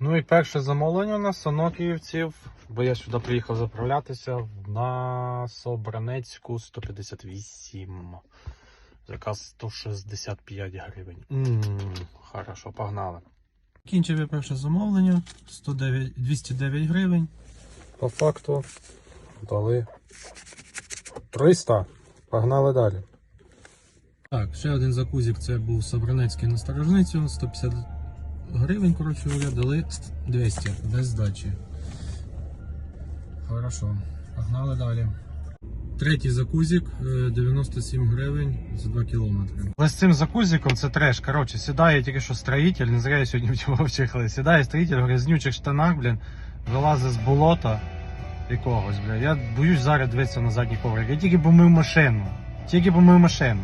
Ну і перше замовлення у нас Сонокіївців, бо я сюди приїхав заправлятися на Собранецьку 158. Заказ 165 гривень. Хорошо, погнали. Кінчив я перше замовлення 109, 209 гривень. По факту дали 300. Погнали далі. Так, ще один закузик це був Собранецький на Сторожницю, 150 гривень, коротше дали 200 без здачі. Хорошо, погнали далі. Третій закузик е, 97 гривень за 2 кілометри. Але з цим закузиком це треш. Коротше, сідає тільки що строїтель, не зря я сьогодні в вчихли. Сідає строїтель в грязнючих штанах, блін, вилазить з болота якогось, блін. Я боюсь зараз дивитися на задній коврик. Я тільки помив машину. Тільки помив машину.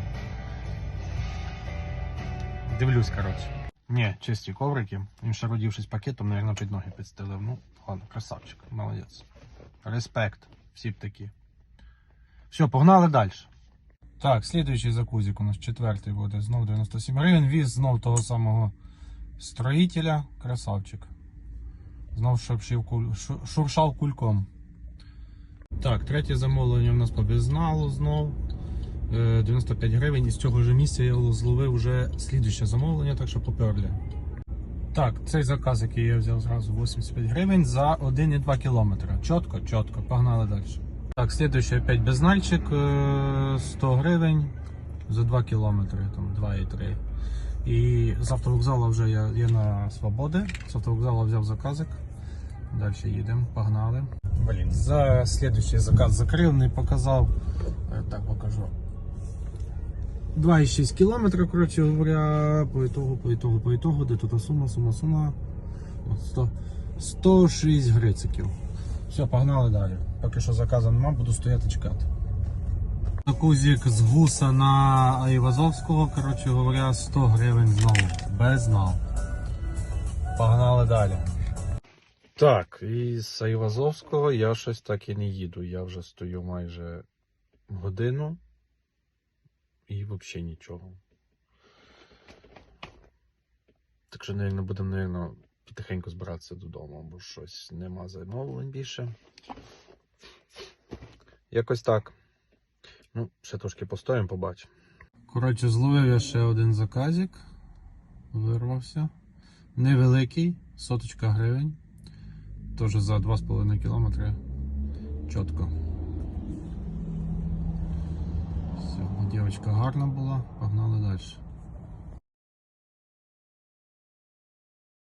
Дивлюсь, коротше. Ні, чисті коврики. Він ще родівшись пакетом, мабуть, під ноги підстелив. Ну, ладно, красавчик, молодець. Респект. Всі б такі. Все, погнали далі. Так, слідуючий закузик у нас четвертий буде. Знов 97 гривень. Віз знов того самого строїтеля. Красавчик. Знов шуршив, шуршав кульком. Так, третє замовлення у нас по безналу знов. Е, 95 гривень. І з цього ж місця я зловив вже слідуюче замовлення, так що поперлі. Так, цей заказ, який я взяв зразу 85 гривень за 1,2 кілометра. Чітко, чітко, погнали далі. Так, слідуючий опять безнальчик е, 100 гривень за 2 кілометри, там 2,3. І з автовокзалу вже я є на свободи. З автовокзалу взяв заказик. Далі їдемо, погнали. Блін, за слідуючий заказ закрив, не показав. Е, Так покажу. 2,6 кілометра, коротше говоря, по ітогу, по ітогу, по ітогу, де тут сума, сума, сума. От 100, 106 грициків. Все, погнали далі. Поки що заказу нема, буду стояти чекати. Кузик з гуса на Айвазовського, коротше говоря, 100 гривень знову. Без нал. Погнали далі. Так, і з Айвазовського я щось так і не їду. Я вже стою майже годину і взагалі нічого. Так що, мабуть, будемо, мабуть, потихеньку збиратися додому, бо щось нема замовлень більше. Якось так. Ну, ще трошки постоїмо, побачимо. Коротше, зловив я ще один заказик. Вирвався. Невеликий, соточка гривень. Теж за 2,5 кілометри. Чітко. Все, дівчинка гарна була, погнали далі.